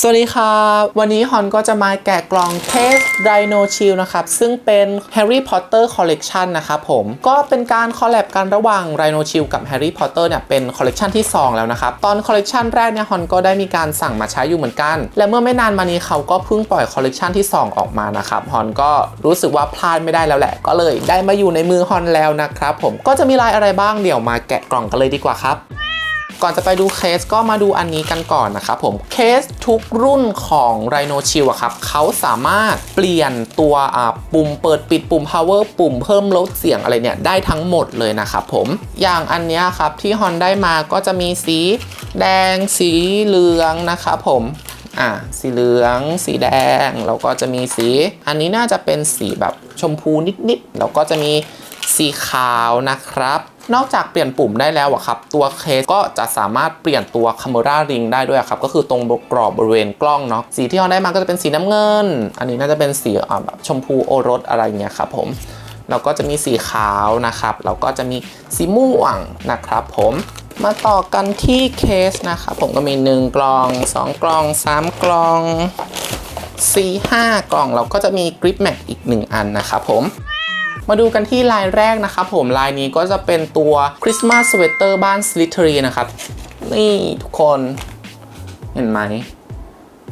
สวัสดีครับวันนี้ฮอนก็จะมาแกะกล่องเทส Dino Chill นะครับ ซึ่งเป็น Harry Potter Collection นะครับผม ก็เป็นการคอลแลบกันระหว่าง Dino Chill กับ Harry Potter เนี่ยเป็นคอลเลกชันที่ 2 แล้วนะครับ ตอนคอลเลกชันแรกเนี่ยฮอนก็ได้มีการสั่งมาใช้อยู่เหมือนกัน และเมื่อไม่นานมานี้เขาก็เพิ่งปล่อยคอลเลกชันที่ 2 ออกมานะครับฮอนก็รู้สึกว่าพลาดไม่ได้แล้วแหละ ก็เลยได้มาอยู่ในมือฮอนแล้วนะครับผมก็จะมีลายอะไรบ้างเดี๋ยวมาแกะกล่องกันเลยดีกว่าครับ ก่อนจะไปดูเคสก็มาดูอันนี้กันก่อนนะครับผมเคสทุกรุ่นของ Rhino Chill อะครับเขาสามารถเปลี่ยนตัวปุ่มเปิดปิดปุ่ม power ปุ่มเพิ่มลดเสียงอะไรเนี่ยได้ทั้งหมดเลยนะครับผมอย่างอันนี้ครับที่ฮอนได้มาก็จะมีสีแดงสีเหลืองนะครับผมอ่าสีเหลืองสีแดงแล้วก็จะมีสี อันนี้น่าจะเป็นสีแบบชมพูนิดๆแล้วก็จะมีสีขาวนะครับ นอกจากเปลี่ยนปุ่มได้แล้วอะครับ ตัวเคสก็จะสามารถเปลี่ยนตัว Camera Ring ได้ด้วยครับ ก็คือตรงกรอบบริเวณกล้องเนาะสีที่เราได้มาก็จะเป็นสีน้ำเงิน อันนี้น่าจะเป็นสีแบบชมพูโอรสอะไรเงี้ยครับผมแล้วก็จะมีสีขาวนะครับแล้วก็จะมีสีม่วงนะครับ ผมมาต่อกันที่เคสนะครับผมก็มี 1 กล่อง 2 กล่อง 3 กล่อง 4 5 กล่องแล้วก็จะมีกริปแม็กอีก 1 อันนะครับผม มาดูกันที่ลายแรกนะครับผมลายนี้ก็จะเป็นตัวคริสต์มาสสเวตเตอร์บ้านสลิท e รีนะครับ นี่ทุกคน เห็นไหม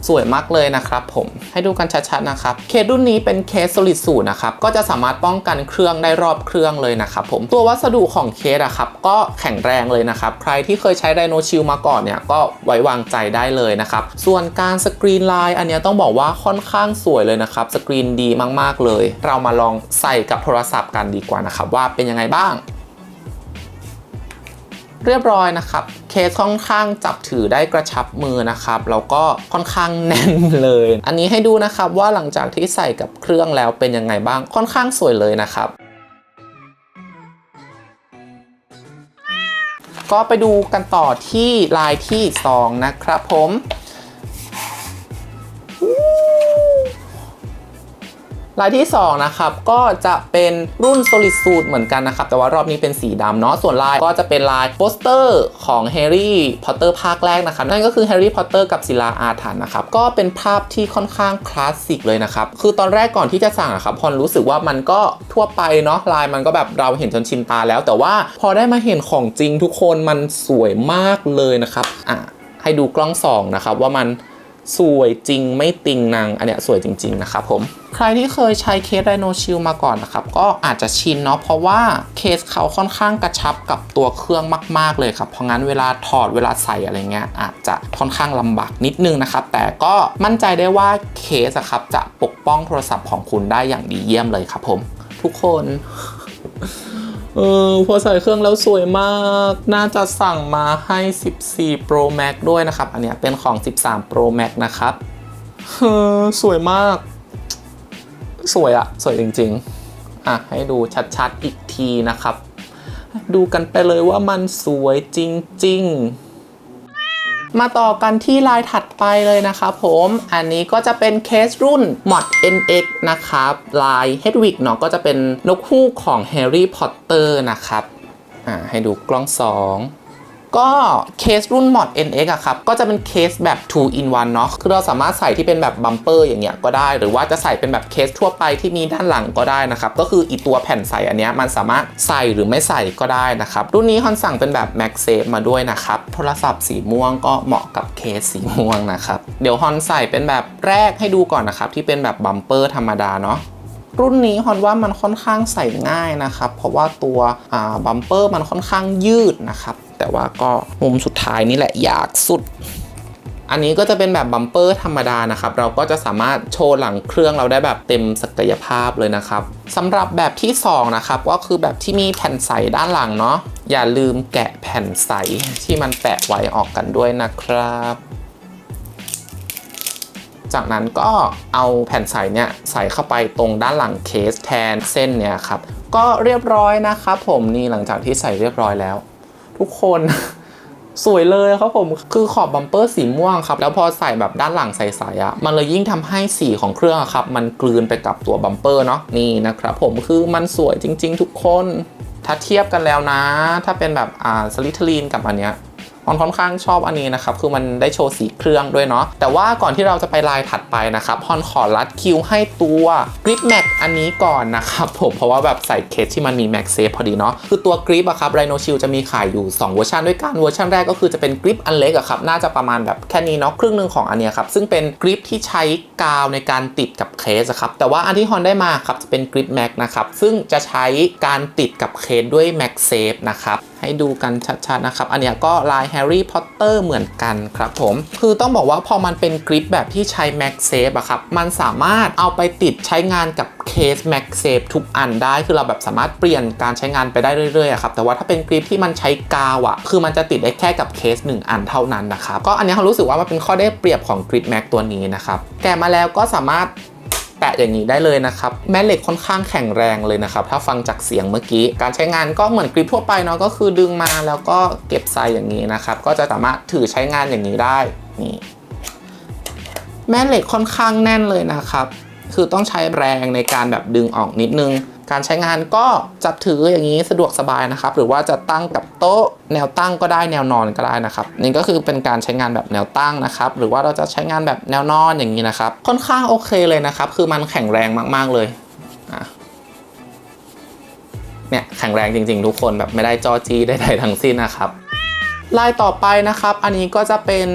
สวยมากเลยนะครับผมให้ดูกันชัดๆนะครับเคสรุ่นนี้เป็นเคส solid สูตรนะครับก็จะสามารถป้องกันเครื่องได้รอบเครื่องเลยนะครับผมตัววัสดุของเคสอะครับก็แข็งแรงเลยนะครับใครที่เคยใช้ไดโนชิลมาก่อนเนี่ยก็ไว้วางใจได้เลยนะครับส่วนการสกรีนลายอันเนี้ยต้องบอกว่าค่อนข้างสวยเลยนะครับสกรีนดีมากๆเลย เรามาลองใส่กับโทรศัพท์กันดีกว่านะครับว่าเป็นยังไงบ้าง เรียบร้อยนะครับ เคสค่อนข้างจับถือได้กระชับมือนะครับ แล้วก็ค่อนข้างแน่นเลย อันนี้ให้ดูนะครับว่าหลังจากที่ใส่กับเครื่องแล้วเป็นยังไงบ้าง ค่อนข้างสวยเลยนะครับก็ไปดูกันต่อที่ลายที่ 2 นะครับผม ลายที่ 2 นะครับ ก็จะเป็นรุ่น Solid Suit เหมือนกันนะครับ แต่ว่ารอบนี้เป็นสีดำเนาะส่วนลายก็จะเป็นลายโปสเตอร์ของ Harry Potter ภาคแรกนะครับ นั่นก็คือ Harry Potter กับศิลาอาถรรพ์นะครับ ก็เป็นภาพที่ค่อนข้างคลาสสิกเลยนะครับ คือตอนแรกก่อนที่จะสั่งอะครับพอนรู้สึกว่ามันก็ทั่วไปเนาะลายมันก็แบบเราเห็นจนชินตาแล้ว แต่ว่าพอได้มาเห็นของจริงทุกคนมันสวยมากเลยนะครับอะให้ดูกล้องส่องนะครับว่ามัน สวยจริงไม่ติงนางอันเนี้ยสวยจริง ๆ นะครับผม ใครที่เคยใช้เคสไดโนชิลมาก่อนนะครับ ก็อาจจะชินเนาะเพราะว่าเคสเขาค่อนข้างกระชับกับตัวเครื่องมาก ๆ เลยครับ เพราะงั้นเวลาถอดเวลาใส่อะไรเงี้ยอาจจะค่อนข้างลำบากนิดนึงนะครับ แต่ก็มั่นใจได้ว่าเคสอะครับจะปกป้องโทรศัพท์ของคุณได้อย่างดีเยี่ยมเลยครับผม ทุกคน เออพอใส่เครื่องแล้วสวยมาก น่าจะสั่งมาให้ 14 Pro Max ด้วยนะครับ อันเนี้ยเป็นของ 13 Pro Max นะครับเออสวยมาก สวยอะสวยจริง ๆ อะ ให้ดูชัดๆ อีกทีนะครับ ดูกันไปเลยว่ามันสวยจริง ๆ มาต่อกันที่ลายถัดไปเลยนะคะผมอันนี้ก็จะเป็นเคสรุ่น Mod NX นะครับ ลาย Hedwig เนาะก็จะเป็นนกฮูกของ Harry Potter นะครับ อ่า ให้ดูกล้อง 2 ก็เคสรุ่น Mod NX อะครับ ก็จะเป็นเคสแบบ 2 in 1 เนาะ คือเราสามารถใส่ที่เป็นแบบบัมเปอร์อย่างเงี้ยก็ได้ หรือว่าจะใส่เป็นแบบเคสทั่วไปที่มีด้านหลังก็ได้นะครับ ก็คืออีตัวแผ่นใส่อันเนี้ยมันสามารถใส่หรือไม่ใส่ก็ได้นะครับ รุ่นนี้ฮอนสั่งเป็นแบบ MagSafe มาด้วยนะครับ โทรศัพท์สีม่วงก็เหมาะกับเคสสีม่วงนะครับ เดี๋ยวฮอนใส่เป็นแบบแรกให้ดูก่อนนะครับที่เป็นแบบบัมเปอร์ธรรมดาเนาะรุ่นนี้ฮอนว่ามันค่อนข้างใส่ง่ายนะครับ เพราะว่าตัวบัมเปอร์มันค่อนข้างยืดนะครับ แต่ว่าก็มุมสุดท้ายนี่แหละอยากสุด อันนี้ก็จะเป็นแบบบัมเปอร์ธรรมดานะครับ เราก็จะสามารถโชว์หลังเครื่องเราได้แบบเต็มศักยภาพเลยนะครับสำหรับแบบที่ 2 นะครับ ก็คือแบบที่มีแผ่นใสด้านหลังเนาะอย่าลืมแกะแผ่นใสที่มันแปะไว้ออกกันด้วยนะครับจากนั้นก็เอาแผ่นใสเนี่ยใส่เข้าไปตรงด้านหลังเคสแทนเส้นเนี่ยครับ ก็เรียบร้อยนะครับผมนี่หลังจากที่ใส่เรียบร้อยแล้ว ทุกคน สวยเลยครับผม คือขอบบัมเปอร์สีม่วงครับ แล้วพอใส่แบบด้านหลังใสๆอะ่ะ มันเลยยิ่งทำให้สีของเครื่องครับ มันกลืนไปกับตัวบัมเปอร์เนาะ นี่นะครับผม คือมันสวยจริง ๆ ทุกคน ถ้าเทียบกันแล้วนะ ถ้าเป็นแบบอ่าสลิทลีนกับอันเนี้ย ฮอนค่อนข้างชอบอันนี้นะครับคือมันได้โชว์สีเครื่องด้วยเนาะแต่ว่าก่อนที่เราจะไปลายถัดไปนะครับฮอนขอรัดคิวให้ตัวกริปแม็กอันนี้ก่อนนะครับผมเพราะว่าแบบใส่เคสที่มันมีแม็กเซฟพอดีเนาะคือตัวกริปอะครับไรโนชิลจะมีขายอยู่ 2 เวอร์ชันด้วยกันเวอร์ชันแรกก็คือจะเป็นกริปอันเล็กอะครับน่าจะประมาณแบบแค่นี้เนาะครึ่งหนึ่งของอันเนี้ยครับซึ่งเป็นกริปที่ใช้กาวในการติดกับเคสครับแต่ว่าอันที่ฮอนได้มาครับจะเป็นกริปแม็กนะครับซึ่งจะใช้การติดกับเคสด้วยแม็กเซฟนะครับ ให้ดูกันชัดๆนะครับ อันเนี้ยก็ลายแฮร์รี่พอตเตอร์เหมือนกันครับผม คือต้องบอกว่าพอมันเป็นกริปแบบที่ใช้แม็กเซฟอะครับ มันสามารถเอาไปติดใช้งานกับเคสแม็กเซฟทุกอันได้ คือเราแบบสามารถเปลี่ยนการใช้งานไปได้เรื่อยๆอะครับ แต่ว่าถ้าเป็นกริปที่มันใช้กาวอะคือมันจะติดได้แค่กับเคสหนึ่งอันเท่านั้นนะครับ ก็อันนี้เขารู้สึกว่ามันเป็นข้อได้เปรียบของกริปแม็กตัวนี้นะครับ แกะมาแล้วก็สามารถ ตะอย่างนี้ได้เลยนะครับ แม่เหล็กค่อนข้างแข็งแรงเลยนะครับ ถ้าฟังจากเสียงเมื่อกี้ การใช้งานก็เหมือนกริปทั่วไปเนาะก็คือดึงมาแล้วก็เก็บใส่อย่างนี้นะครับก็จะสามารถถือใช้งานอย่างนี้ได้นี่แม่เหล็กค่อนข้างแน่นเลยนะครับ คือต้องใช้แรงในการแบบดึงออกนิดนึง การใช้งานก็จับถืออย่างนี้สะดวกสบายนะครับ หรือว่าจะตั้งกับโต๊ะแนวตั้งก็ได้แนวนอนก็ได้นะครับนี่ก็คือเป็นการใช้งานแบบแนวตั้งนะครับ หรือว่าเราจะใช้งานแบบแนวนอนอย่างนี้นะครับ ค่อนข้างโอเคเลยนะครับ คือมันแข็งแรงมาก ๆเลยอะเนี่ยแข็งแรงจริง ๆ ทุกคนแบบไม่ได้จอจีใดๆทั้งสิ้นนะครับ ลายต่อไปนะครับ อันนี้ก็จะเป็น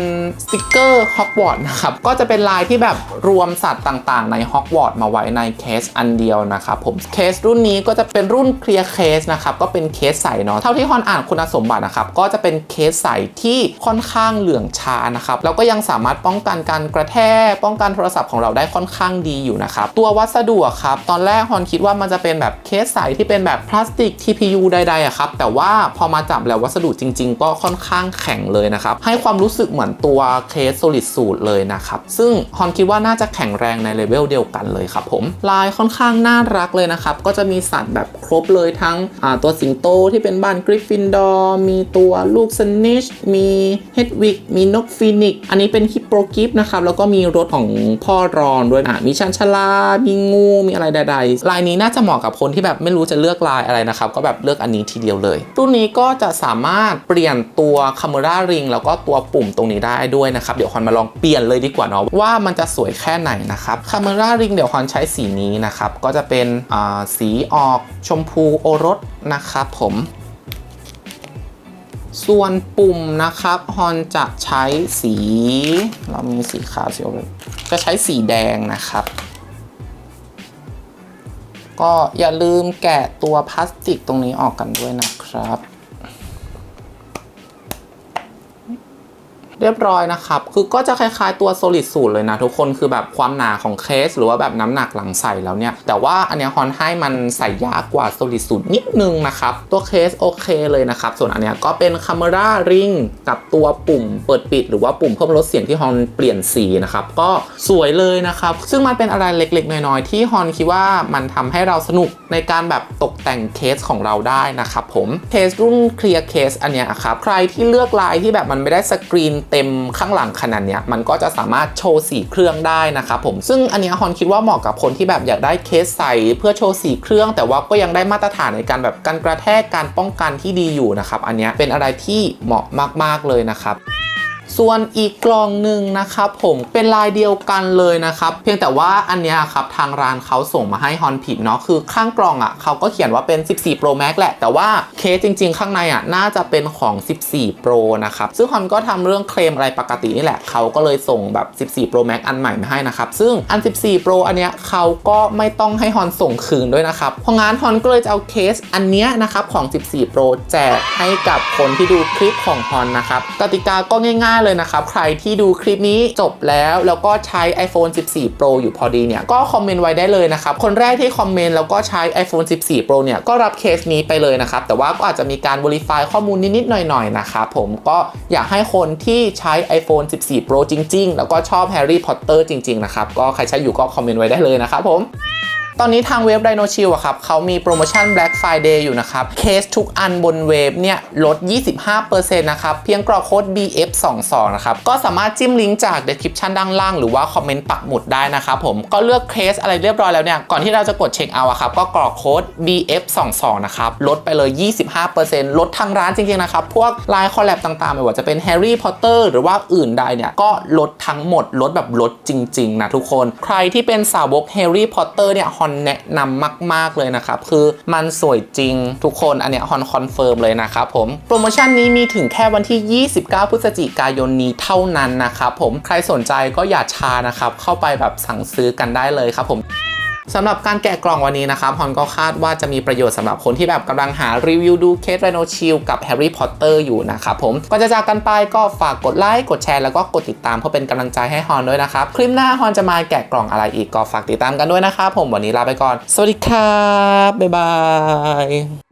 สติกเกอร์ฮอกวอตส์นะครับ ก็จะเป็นลายที่แบบรวมสัตว์ต่างๆ ในฮอกวอตส์มาไว้ในเคสอันเดียวนะครับผม เคสรุ่นนี้ก็จะเป็นรุ่นเคลียร์เคสนะครับ ก็เป็นเคสใสเนาะ เท่าที่ฮอนอ่านคุณสมบัตินะครับ ก็จะเป็นเคสใสที่ค่อนข้างเหลืองชานะครับ แล้วก็ยังสามารถป้องกันการกระแทก ป้องกันโทรศัพท์ของเราได้ค่อนข้างดีอยู่นะครับ ตัววัสดุครับ ตอนแรกฮอนคิดว่ามันจะเป็นแบบเคสใสที่เป็นแบบพลาสติก TPU ใดๆอะครับ แต่ว่าพอมาจับแล้ววัสดุจริง ๆ ก็ค่อนข้างแข็งเลยนะครับ ให้ความรู้สึกเหมือนตัวเคส solid สูตรเลยนะครับ ซึ่งฮอนคิดว่าน่าจะแข็งแรงในเลเวลเดียวกันเลยครับผม ลายค่อนข้างน่ารักเลยนะครับ ก็จะมีสัตว์แบบครบเลยทั้งตัวสิงโตที่เป็นบ้านกริฟฟินดอร์มีตัวลูกสนิชมีเฮดวิกมีนกฟีนิกอันนี้เป็นฮิปโปกิฟนะครับ แล้วก็มีรถของพ่อรอนด้วยอะมีชันชลา มีงู มีอะไรใดๆ ลายนี้น่าจะเหมาะกับคนที่แบบไม่รู้จะเลือกลายอะไรนะครับ ก็แบบเลือกอันนี้ทีเดียวเลย รุ่นนี้ก็จะสามารถเปลี่ยนตัววคา m e ราริงแล้วก็ตัวปุ่มตรงนี้ได้ด้วยนะครับ เดี๋ยวฮอนมาลองเปลี่ยนเลยดีกว่าเนาะว่ามันจะสวยแค่ไหนนะครับคา m e ราริงเดี๋ยวฮอนใช้สีนี้นะครับ ก็จะเป็นอ่าสีออกชมพูโอรสนะครับผมส่วนปุ่มนะครับฮอนจะใช้สี เรามีสีขาวสีโอรสจะใช้สีแดงนะครับ ก็อย่าลืมแกะตัวพลาสติกตรงนี้ออกกันด้วยนะครับ เรียบร้อยนะครับ คือก็จะคล้ายๆตัว solid สูตรเลยนะ ทุกคนคือแบบความหนาของเคส หรือว่าแบบน้ำหนักหลังใส่แล้วเนี่ย แต่ว่าอันเนี้ยฮอนให้มันใส่ยากกว่า solid สูตรนิดนึงนะครับ ตัวเคสโอเคเลยนะครับ ส่วนอันเนี้ยก็เป็น camera ring กับตัวปุ่มเปิดปิด หรือว่าปุ่มเพิ่มลดเสียงที่ฮอนเปลี่ยนสีนะครับ ก็สวยเลยนะครับ ซึ่งมันเป็นอะไรเล็กๆ น้อยๆ ที่ฮอนคิดว่ามันทำให้เราสนุกในการแบบตกแต่งเคสของเราได้นะครับผมเคสรุ่นเคลียร์เคสอันเนี้ยครับใครที่เลือกลายที่แบบมันไม่ได้สกรีนเต็มข้างหลังขนาดเนี้ยมันก็จะสามารถโชว์สีเครื่องได้นะครับผมซึ่งอันนี้ฮอนคิดว่าเหมาะกับคนที่แบบอยากได้เคสใสเพื่อโชว์สีเครื่อง แต่ว่าก็ยังได้มาตรฐานในการแบบการกระแทกการป้องกันที่ดีอยู่นะครับอันนี้เป็นอะไรที่เหมาะมากๆเลยนะครับ ส่วนอีกกล่องหนึ่งนะครับผมเป็นลายเดียวกันเลยนะครับ เพียงแต่ว่าอันเนี้ยครับทางร้านเขาส่งมาให้ฮอนผิดเนาะคือข้างกล่องอะ่ะเขาก็เขียนว่าเป็น 14 Pro Max แหละ แต่ว่าเคสจริง ๆ ข้างในอะ่ะน่าจะเป็นของ 14 Pro นะครับซึ่งฮอนก็ทำเรื่องเคลมอะไรปกตินี่แหละเขาก็เลยส่งแบบ 14 Pro Max อันใหม่มาให้นะครับซึ่งอัน 14 Pro อันเนี้ยเขาก็ไม่ต้องให้ฮอนส่งคืนด้วยนะครับเพราะงั้นฮอนก็เลยจะเอาเคสอันเนี้ยนะครับของ 14 Pro แจกให้กับคนที่ดูคลิปของฮอนนะครับกติกาก็ง่ายๆเลยนะครับ ใครที่ดูคลิปนี้จบแล้วแล้วก็ใช้ iPhone 14 Pro อยู่พอดีเนี่ย ก็คอมเมนต์ไว้ได้เลยนะครับ คนแรกที่คอมเมนต์แล้วก็ใช้ iPhone 14 Pro เนี่ย ก็รับเคสนี้ไปเลยนะครับ แต่ว่าก็อาจจะมีการ verify ข้อมูลนิดๆหน่อยๆนะครับผมก็อยากให้คนที่ใช้ iPhone 14 Pro จริง ๆ แล้วก็ชอบ Harry Potter จริง ๆ นะครับ ก็ใครใช้อยู่ก็คอมเมนต์ไว้ได้เลยนะครับผม ตอนนี้ทางเว็บ Dino c h i l อะครับเขามีโปรโมชั่น Black Friday อยู่นะครับ เคสทุกอันบนเว็บเนี่ยลด 25%นะครับ เพียงกรอกโค้ด BF22 นะครับ ก็สามารถจิ้มลิงก์จาก description ด้านล่าง หรือว่าคอมเมนต์ปักหมุดได้นะครับผม ก็เลือกเคสอะไรเรียบร้อยแล้วเนี่ย ก่อนที่เราจะกดเช็คเอาอะครับ ก็กรอกโค้ด BF22 นะครับ ลดไปเลย 25%ลดทางร้านจริงๆนะครับ พวกไลน์คอลแลบต่างๆ ไม่ว่าจะเป็น Harry Potter หรือว่าอื่นใดเนี่ยก็ลดทั้งหมดลดแบบลดจริง ๆนะทุกคน ใครที่เป็นสาวก Harry Potter เนี่ยอนแนะนำมาก ๆ เลยนะครับ คือมันสวยจริงทุกคนอันเนี้ยฮอนคอนเฟิร์มเลยนะครับผม โปรโมชั่นนี้มีถึงแค่วันที่ 29 พฤศจิกายนนี้เท่านั้นนะครับผมใครสนใจก็อย่าช้านะครับ เข้าไปแบบสั่งซื้อกันได้เลยครับผม สำหรับการแกะกล่องวันนี้นะครับฮอนก็คาดว่าจะมีประโยชน์สำหรับคนที่แบบกำลังหารีวิวดูเคสไรโนชิลกับแฮร์รี่พอตเตอร์อยู่นะครับผมก่อนจะจากกันไปก็ฝากกดไลค์กดแชร์แล้วก็กดติดตามเพื่อเป็นกำลังใจให้ฮอนด้วยนะครับ คลิปหน้าฮอนจะมาแกะกล่องอะไรอีกก็ฝากติดตามกันด้วยนะครับผมวันนี้ลาไปก่อน สวัสดีครับบ๊ายบาย